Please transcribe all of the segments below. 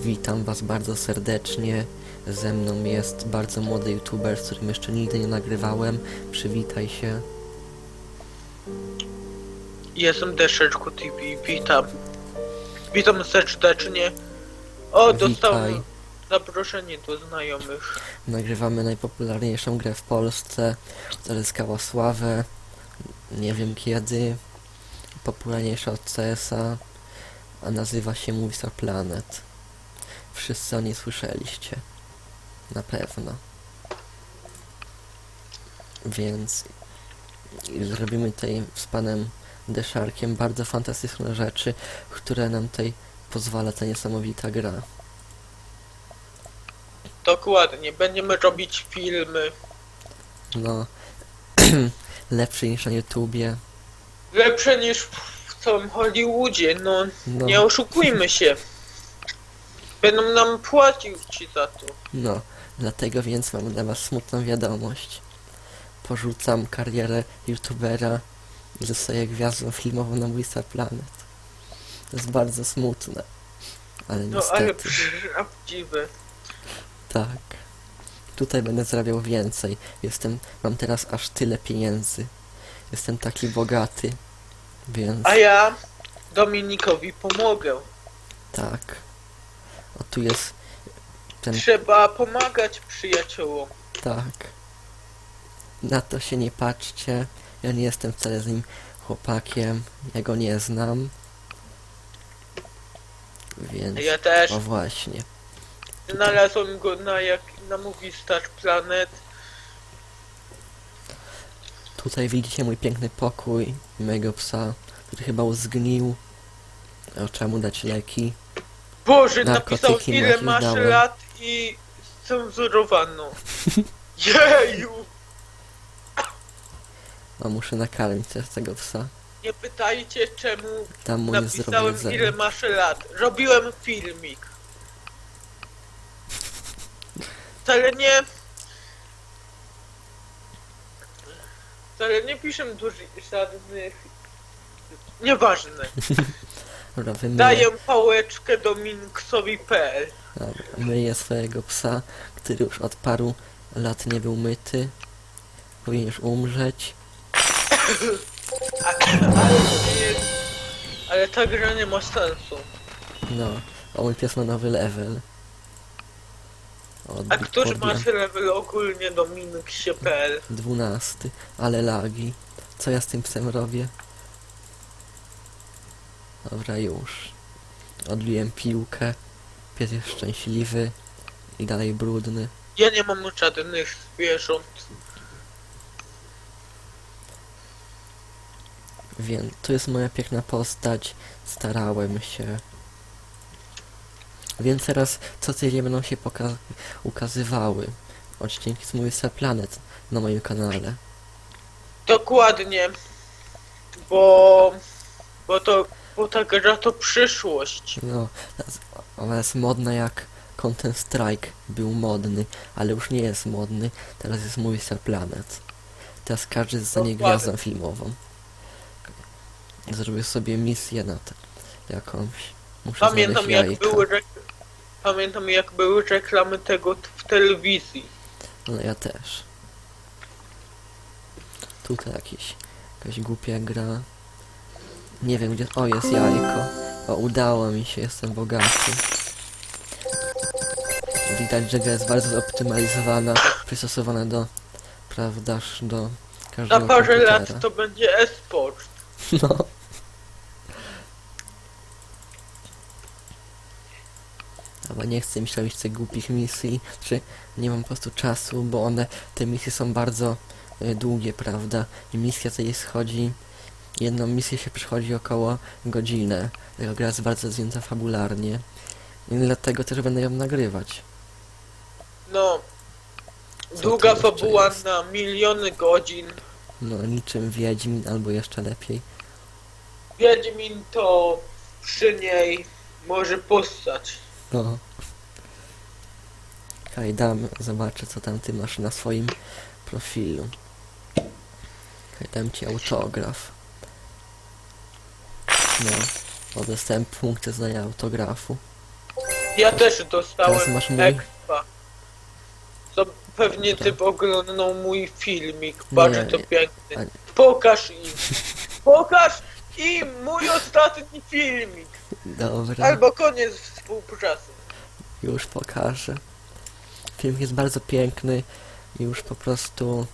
Witam Was bardzo serdecznie. Ze mną jest bardzo młody youtuber, z którym jeszcze nigdy nie nagrywałem. Przywitaj się. Jestem Deszeczku TV, witam. Witam serdecznie. O, Witaj. dostałem zaproszenie do znajomych. Nagrywamy najpopularniejszą grę w Polsce, która zyskała sławę. Nie wiem kiedy. Popularniejsza od CS-a, a nazywa się Movistar Planet. Wszyscy o niej słyszeliście. Na pewno. Więc zrobimy tutaj z panem Deszarkiem bardzo fantastyczne rzeczy, które nam tutaj pozwala ta niesamowita gra. Dokładnie, będziemy robić filmy. No, lepszy niż na YouTubie. Lepsze niż w całym Hollywoodzie, no No, nie oszukujmy się. Będą nam płacił ci za to. no, dlatego więc mam dla was smutną wiadomość. Porzucam karierę YouTubera i zostaję gwiazdą filmową na Movistar Planet. To jest bardzo smutne. Ale No ale niestety, prawdziwe. tak. Tutaj będę zarabiał więcej. Jestem, mam teraz aż tyle pieniędzy. Jestem taki bogaty. Więc A ja Dominikowi pomogę. tak. O tu jest ten Trzeba pomagać przyjaciołom. Tak. Na to się nie patrzcie. Ja nie jestem wcale z nim chłopakiem. Ja go nie znam. Więc... Ja też. O właśnie. Znalazłem go na jak na Movie Star Planet. Tutaj widzicie mój piękny pokój mojego psa, który chyba zgnił. Trzeba mu dać leki. Boże, napisał ile jakieś masz dałem. lat i cenzurowano. Jeju! O, muszę nakarmić też tego psa. Nie pytajcie czemu Tam mu jest napisałem zrobione ile masz lat. Robiłem filmik. Wcale nie... Wcale nie piszę dużych żadnych... Nieważne. Dobra, wymyję, Daję pałeczkę Dominiksowi.pl dobra, myję swojego psa, który już od paru lat nie był myty. Powinien już umrzeć. Ale to nie. Ale ta gra nie ma sensu. No, o mój pies ma nowy level. A Odbi- któż ma podbijam. level ogólnie Dominiksie.pl? Dwunasty, ale lagi. Co ja z tym psem robię? Dobra, już. Odbiłem piłkę. Pies jest szczęśliwy i dalej brudny. Ja nie mam żadnych zwierząt. Więc to jest moja piękna postać. Starałem się. Więc teraz co tydzień będą się ukazywały odcinki z Movistar Planet na moim kanale. Dokładnie. Bo... Bo to... Bo ta gra to przyszłość. No, ona jest modna jak Content Strike był modny, ale już nie jest modny, teraz jest Movistar Planet. Teraz każdy jest za nie Dokładnie. gwiazdą filmową. Zrobię sobie misję na to, jakąś. Muszę Pamiętam znaleźć jak jajka. były rek... Pamiętam jak były reklamy tego t- w telewizji. No ja też. Tutaj jakieś, jakaś głupia gra. Nie wiem gdzie... O, jest jajko. O, udało mi się, jestem bogaty. Widać, że gra jest bardzo zoptymalizowana, przystosowana do... Prawdaż, do każdego parę komputera. lat to będzie e-sport. No. Ale nie chcę mi się robić tych głupich misji, czy nie mam po prostu czasu, bo one, te misje są bardzo y, długie, prawda? I misja tej schodzi, jedną misję się przychodzi około godzinę. Gra jest bardzo zjęta fabularnie. I dlatego też będę ją nagrywać. No. Co Długa to jeszcze fabuła jest? na miliony godzin. No, niczym Wiedźmin, albo jeszcze lepiej. Wiedźmin to przy niej może postać. No. Hej, dam, zobaczę co tam ty masz na swoim profilu. Hej, dam ci autograf. No, dostałem punkty znania autografu. Ja też dostałem masz mój. To pewnie Dobra. typ oglądał mój filmik. Bardzo Nie, to nie. piękny. Pokaż im. Pokaż im mój ostatni filmik. Dobra, Albo koniec współpracy. już pokażę. Film jest bardzo piękny. Już po prostu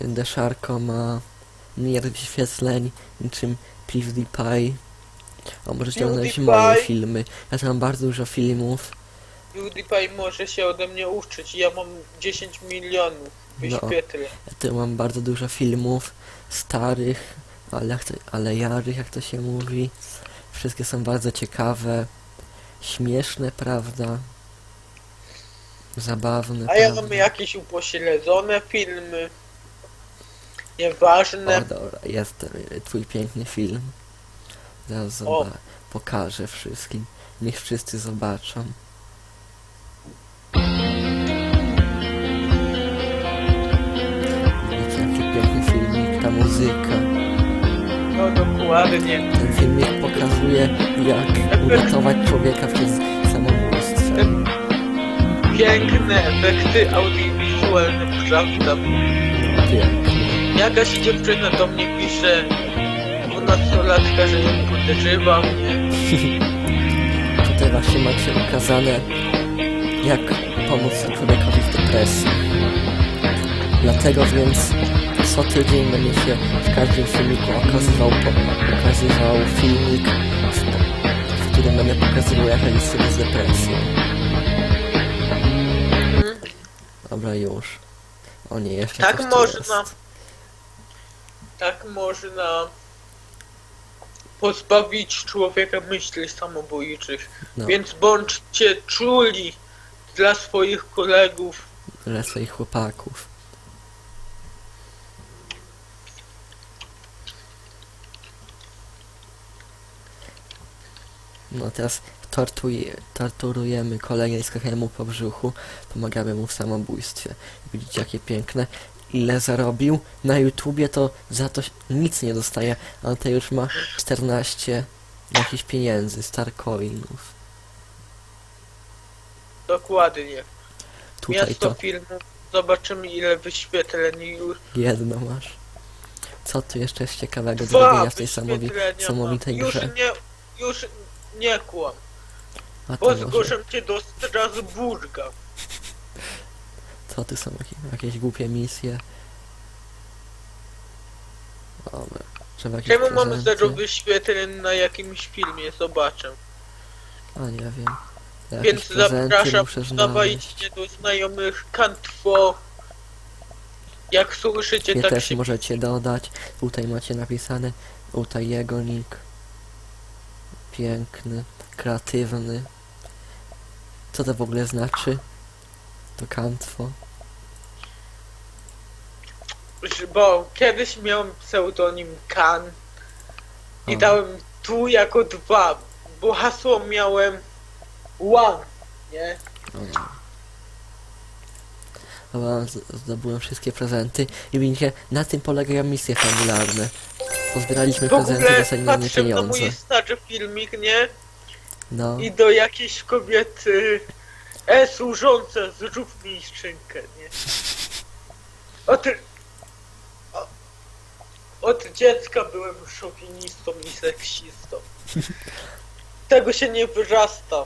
Deszarko ma miliard wyświetleń niczym PewDiePie. O, możecie oglądać PewDiePie. moje filmy. Ja tam mam bardzo dużo filmów. PewDiePie może się ode mnie uczyć. Ja mam 10 milionów No. wyświetleń. Ja tu mam bardzo dużo filmów starych, ale, jak to, ale jarych, jak to się mówi. Wszystkie są bardzo ciekawe, śmieszne, prawda? Zabawne, A ja prawda? mam jakieś upośledzone filmy. Nieważne. O, dobra, jest twój piękny film. Zaraz pokażę wszystkim. Niech wszyscy zobaczą. Widzicie, jaki piękny filmik, ta muzyka. No dokładnie. Ten filmik pokazuje, jak uratować człowieka przed samobójstwem. Piękne efekty audiowizualne, prawda? Jakaś dziewczyna do mnie pisze, dwunastolatka, że ją podejrzewam, nie? Tutaj właśnie macie ukazane, jak pomóc człowiekowi w depresji. Dlatego więc co tydzień będzie się w każdym filmiku okazywał, po, okazywał filmik, w, którym będę pokazywał jak radzić sobie z depresją. Mhm. Dobra, już. O nie, jeszcze Tak coś tu można. jest. Tak można pozbawić człowieka myśli samobójczych. No, Więc bądźcie czuli dla swoich kolegów. dla swoich chłopaków. No teraz tortuj, torturujemy kolegę i skakamy mu po brzuchu, pomagamy mu w samobójstwie. Widzicie jakie piękne. Ile zarobił? Na YouTubie to za to nic nie dostaje, ale to już ma 14 jakichś pieniędzy, starcoinów. Dokładnie. Tutaj Miasto to filmu. Zobaczymy ile wyświetleń już. jedno masz. Co tu jeszcze jest ciekawego do Dwa zrobienia w tej samowi- wyświetlenia mam. samowitej Już grze? nie, już nie kłam. A to Bo może... zgłoszę cię do Strasburga. Tu są jakieś, głupie misje? Dobra, trzeba jakieś Czemu mamy prezenty. zero wyświetleń na jakimś filmie? Zobaczę. A nie wiem. Jakieś Więc prezenty zapraszam, muszę znaleźć. dawajcie do znajomych Kantwo. Jak słyszycie, Mnie tak też się... możecie dodać. Tutaj macie napisane. Tutaj jego nick. Piękny, kreatywny. Co to w ogóle znaczy? To kantwo. Bo kiedyś miałem pseudonim Kan i O. dałem tu jako dwa, bo hasło miałem one, nie? Dobra, z- zdobyłem wszystkie prezenty i widzicie, na tym polegają misje fabularne. Pozbieraliśmy W prezenty, ogóle dostaliśmy patrzę na pieniądze. mój stary filmik, nie? No, I do jakiejś kobiety E służąca, zrób mi szczękę, nie? O- od dziecka byłem szowinistą i seksistą. Tego się nie wyrasta.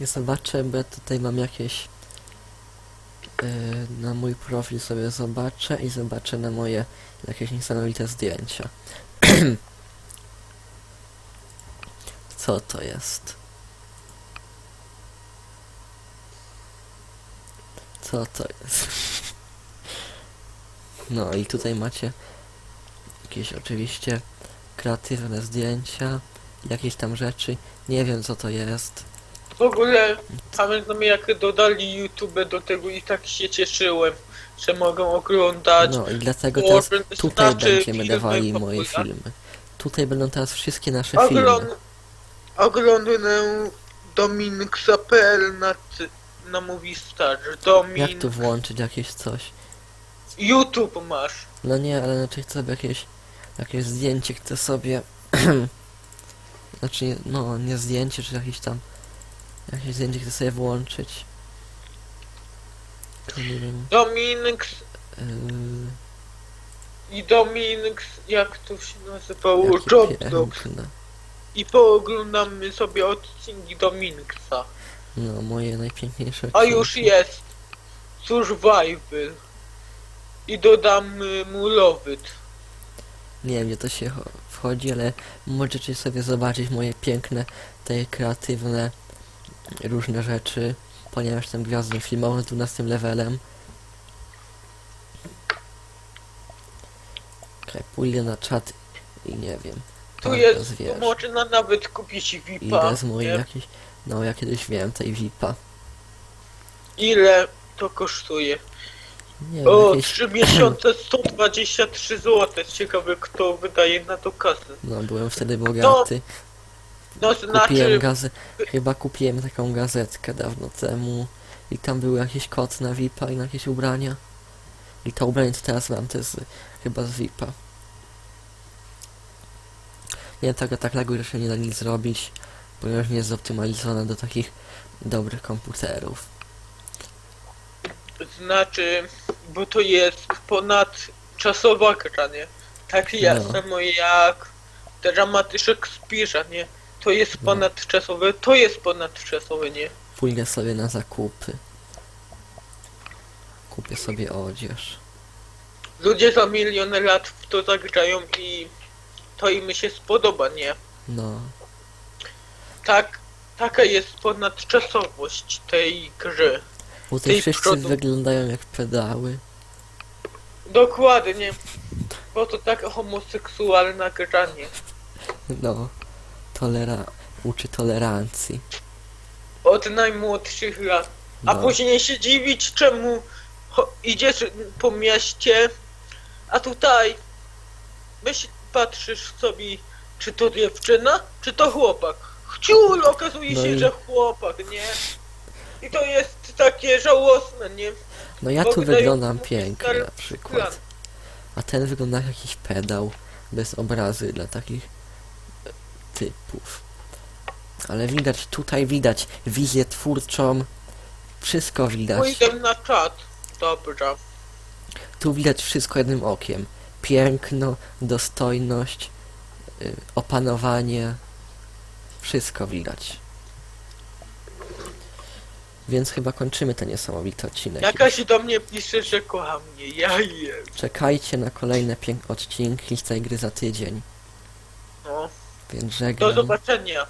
ja zobaczę, bo ja tutaj mam jakieś... Yy, na mój profil sobie zobaczę i zobaczę na moje jakieś niesamowite zdjęcia. Co to jest? Co to jest? No i tutaj macie jakieś oczywiście kreatywne zdjęcia, jakieś tam rzeczy. Nie wiem co to jest. W ogóle pamiętam jak dodali YouTube do tego i tak się cieszyłem, że mogę oglądać. No i dlatego teraz tutaj znaczy będziemy filmy dawali moje popularne. filmy. Tutaj będą teraz wszystkie nasze filmy. Ogląd oglądnę Dominiksa.pl na, ty- na Movistar. Domin... Jak tu włączyć jakieś coś? YouTube masz. No nie, ale znaczy chcę jakieś, jakieś zdjęcie chcę sobie Znaczy, no, nie zdjęcie, czy jakieś tam... Jakieś zdjęcie chcę sobie włączyć. Nie wiem... Yy, i Dominix, jak to się nazywało? jakie Roblox. piękne. I pooglądamy sobie odcinki Dominixa. No, moje najpiękniejsze A odcinki. już jest Survival. I dodamy mu Lovyt. Nie wiem, gdzie to się cho- wchodzi, ale możecie sobie zobaczyć moje piękne, te kreatywne, różne rzeczy, ponieważ jestem gwiazdą filmową z 12 levelem. Okej, pójdę na czat i nie wiem. Tu jest, tu można nawet kupić VIPa. Ile z moich nie? No, ja kiedyś miałem tej VIPa. Ile to kosztuje? Nie wiem, O, jakieś... 3 miesiące 123 zł. Ciekawe kto wydaje na to kasę. No, byłem wtedy bogaty. No Kupiłem znaczy, gazę... Chyba kupiłem taką gazetkę dawno temu. I tam był jakiś kod na VIPa i na jakieś ubrania. I to ubranie co teraz mam to jest chyba z VIPa. Nie, tego tak lagu jeszcze nie da nic zrobić, ponieważ nie jest zoptymalizowana do takich dobrych komputerów. znaczy, bo to jest ponadczasowa gra, nie? Tak ja No. samo jak dramaty Szekspira, nie? To jest No. ponadczasowe, to jest ponadczasowe, nie? Pójdę sobie na zakupy. Kupię sobie odzież. Ludzie za miliony lat w to zagrają i to im się spodoba, nie? No, Tak, taka jest ponadczasowość tej gry. Tutaj Tej wszyscy przodu. wyglądają jak pedały. Dokładnie. Bo to tak homoseksualna gra, nie? No, tolera... uczy tolerancji. Od najmłodszych lat. A No. później się dziwić, czemu cho- idziesz po mieście, a tutaj myśl, patrzysz sobie, czy to dziewczyna, czy to chłopak. Chciul, okazuje No się, i- że chłopak, nie? I to jest takie żałosne, nie? No ja tu wyglądam pięknie na przykład. A ten wygląda jak jakiś pedał. Bez obrazy dla takich e, typów. Ale widać, tutaj widać wizję twórczą. Wszystko widać. Pójdę na czat. Dobra. Tu widać wszystko jednym okiem. Piękno, dostojność, y, opanowanie. Wszystko widać. Więc chyba kończymy ten niesamowity odcinek. Jakaś do mnie pisze, że kocha mnie. Ja jem. Czekajcie na kolejne pięk odcinki z tej gry za tydzień. No. Więc Do żegnam. zobaczenia.